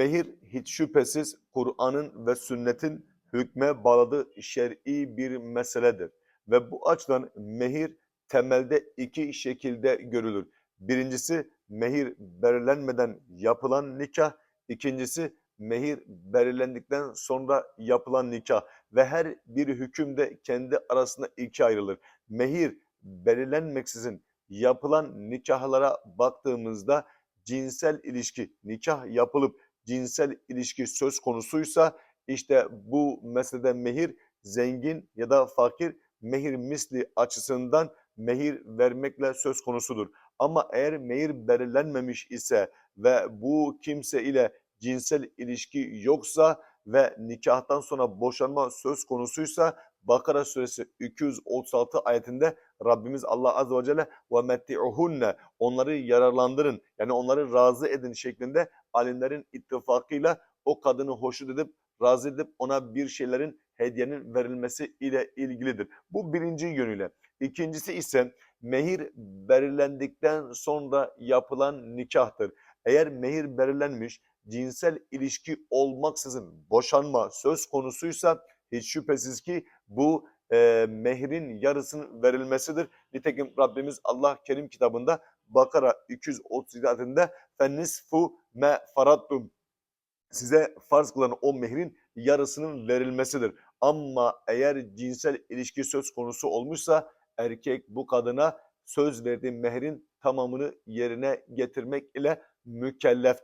Mehir hiç şüphesiz Kur'an'ın ve sünnetin hükme bağladığı şer'i bir meseledir. Ve bu açıdan mehir temelde iki şekilde görülür. Birincisi mehir belirlenmeden yapılan nikah, ikincisi mehir belirlendikten sonra yapılan nikah ve her bir hüküm de kendi arasında ikiye ayrılır. Mehir belirlenmeksizin yapılan nikahlara baktığımızda cinsel ilişki nikah yapılıp cinsel ilişki söz konusuysa işte bu meselede mehir zengin ya da fakir mehir misli açısından mehir vermekle söz konusudur. Ama eğer mehir belirlenmemiş ise ve bu kimse ile cinsel ilişki yoksa ve nikahtan sonra boşanma söz konusuysa Bakara suresi 236 ayetinde Rabbimiz Allah azze ve celle ve metti'uhunne onları yararlandırın yani onları razı edin şeklinde alimlerin ittifakıyla o kadını hoşnut edip razı edip ona bir şeylerin hediyenin verilmesi ile ilgilidir. Bu birinci yönüyle. İkincisi ise mehir belirlendikten sonra yapılan nikahtır. Eğer mehir belirlenmiş, cinsel ilişki olmaksızın boşanma söz konusuysa hiç şüphesiz ki bu e, mehrin yarısının verilmesidir. Nitekim Rabbimiz Allah Kerim kitabında Bakara 237 adında fennisfu me farattum size farz kılan o mehrin yarısının verilmesidir. Ama eğer cinsel ilişki söz konusu olmuşsa erkek bu kadına söz verdiği mehrin tamamını yerine getirmek ile mükelleftir.